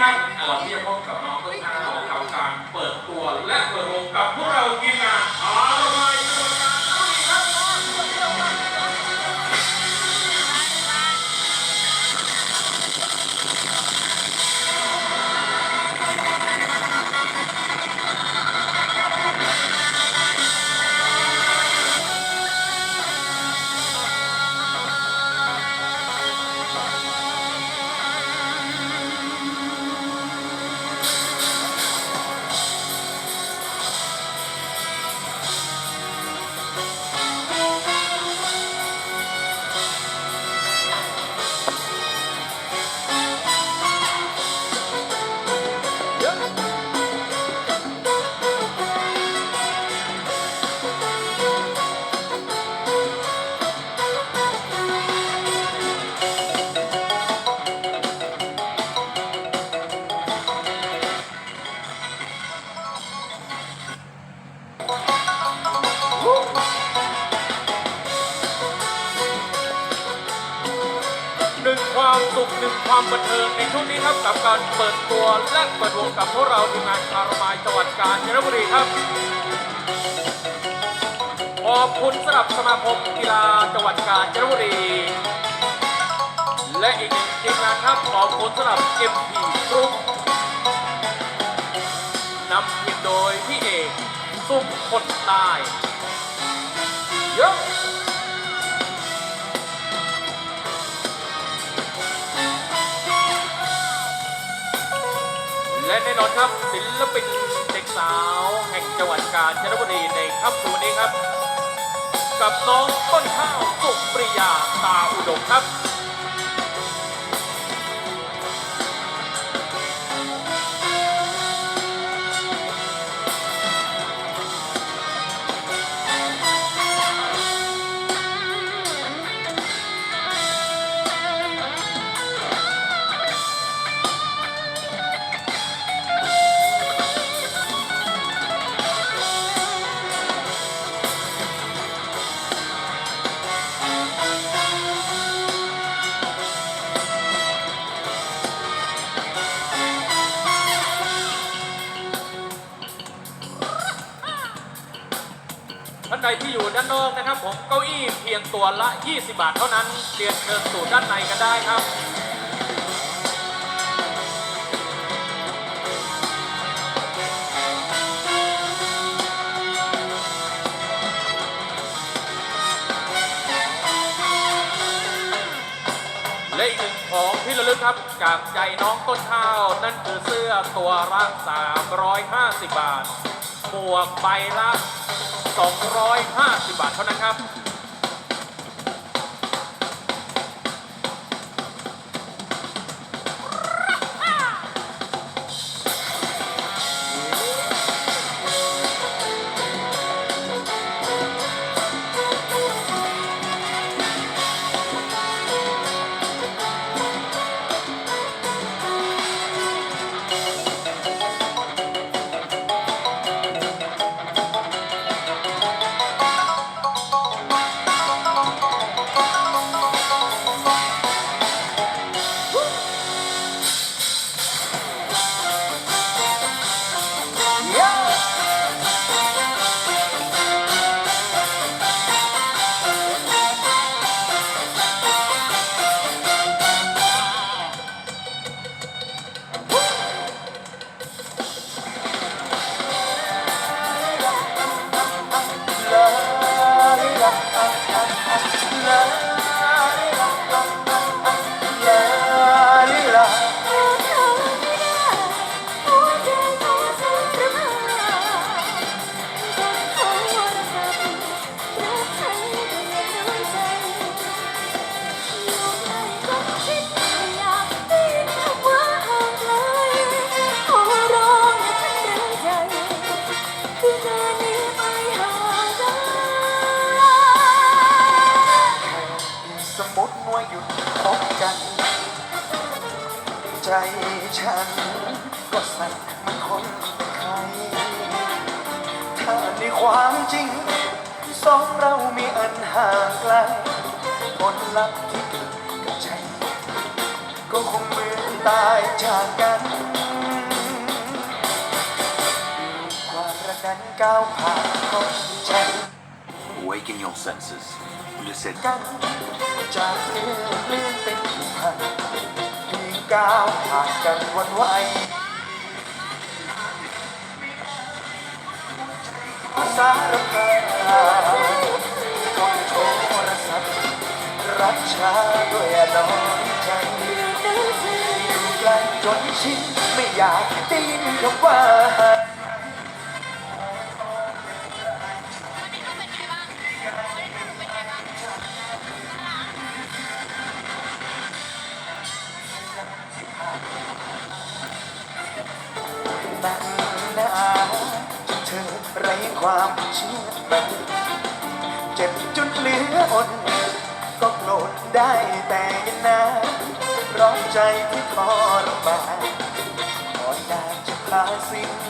ครับก่อนที่จะพบกับ ความสุขหนึ่งความบันเทิงในช่วงนี้ครับกับการเปิดตัวและเปิดวงกับพวกเราทีมงานคารมายจังหวัดกาญจนบุรีครับขอบคุณสำหรับสมาคมกีฬาจังหวัดกาญจนบุรี และอีกหนึ่งทีมงานครับขอบคุณสำหรับ MP Group นำทีมโดยพี่เอกสุขคนตาย และแน่นอนครับศิลปินเด็กสาว แห่งจังหวัดกาญจนบุรีในค่ำคืนวันนี้ครับ กับน้องต้นข้าวสุปริยาตาอุดมครับ ที่อยู่ด้านนอกนะครับผมเก้าอี้เพียงตัวละ 20 บาทเท่านั้นเรียนเชิญสู่ด้านในกันได้ครับและอีกหนึ่งของที่ระลึกครับจากใจน้องต้นข้าว นั่นคือเสื้อตัวละ350 บาทหมวกใบละ 250 บาทเท่านั้นครับ สมมติมัวหยุดพบกัน ใจฉันก็สั่นมันคนใครถ้าในความจริง สองเรามีอันห่างไกลผลลัพธ์ที่เกิดใจ ก็คงเหมือนตายจากกัน กนั้นก้าวผ่านคนใจ Awaken your senses. Listen. กันจากเรื่องเลื่อนเป็นผูกพันเพียงก้าวผ่านกันวันไหวสารพัดก็โทรศัพท์รับช้าด้วยน้อยใจอยู่ไกลจนชินไม่อยากได้ยินคำว่า ความเชื่อมันเจ็บจนเหลืออดก็โกรธได้แต่ยันนาร้อนใจที่ทรมานขอได้จะพาสิ้น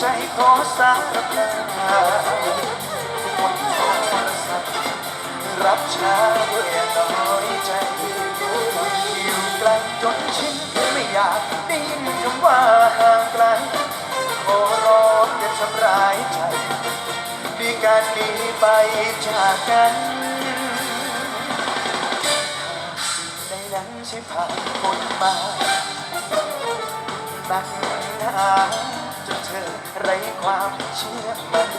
ใจขอสารภาพหมดโทรศัพท์รับช้าเมื่อน้อยใจอยู่ไกลจนชินไม่อยากได้ยินคำว่าห่างไกลขอร้องอย่าทำร้ายใจด้วยการหนีไปจากกันสิ่งใดนั้นใช่ผ่านคนมาหนักหนา ไรความเชื่อมัน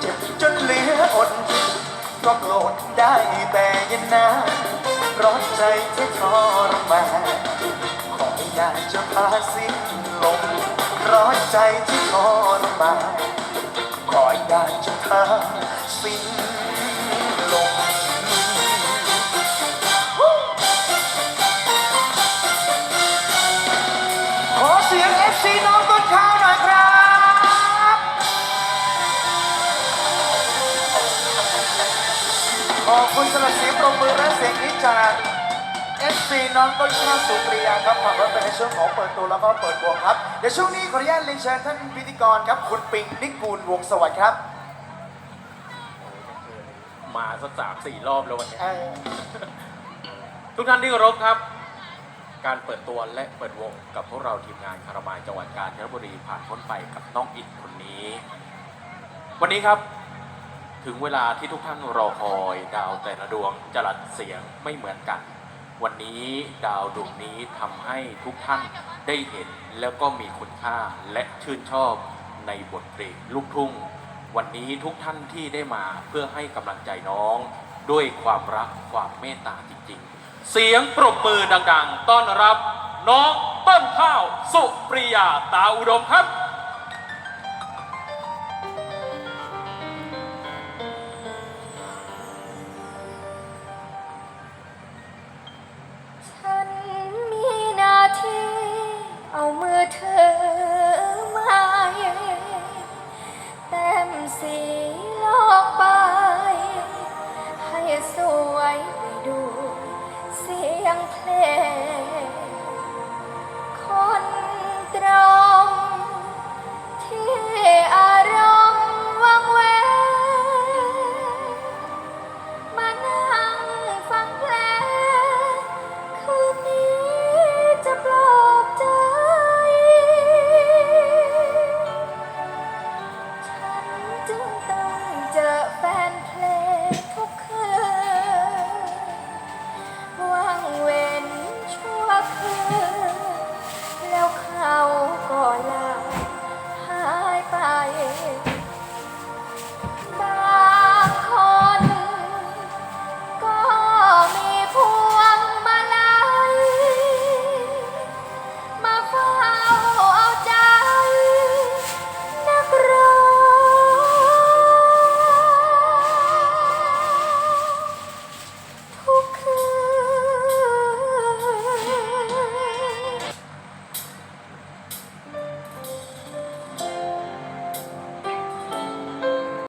เจ็บจนเหลืออดก็โกรธได้แต่ยันนาร้อนใจที่ทรมานขออยากจะพาสิ้นลมร้อนใจที่ทรมานขออยากจะพาสิ้น อบคุณสำหรับเสียงปรบมือและเสียงนี้จาก FC น้องต้นข้าวสุปริยาครับขอบคุณเป็นในช่วงของเปิดตัวแล้วก็เปิดวงครับ เดี๋ยวช่วงนี้ขออนุญาตเรียนเชิญท่านพิธีกรครับ คุณปิงนิกูลวงศ์สวัสดิ์ครับ มาสักสามสี่รอบแล้ววันนี้เอ่อทุกท่านที่เคารพครับ การเปิดตัวและเปิดวงกับพวกเราทีมงานคารามายจังหวัดกาญจนบุรีผ่านพ้นไปกับน้องอินคนนี้ วันนี้ครับ ถึงเวลาที่ทุกท่านรอคอยดาวแต่ละดวงจรัสเสียงไม่เหมือนกัน วันนี้ดาวดวงนี้ทำให้ทุกท่านได้เห็นแล้วก็มีคุณค่าและชื่นชอบในบทเพลงลูกทุ่ง วันนี้ทุกท่านที่ได้มาเพื่อให้กำลังใจน้อง ด้วยความรักความเมตตาจริงๆ เสียงปรบมือดังๆ ต้อนรับน้องต้นข้าว สุปริยาตาอุดมครับ say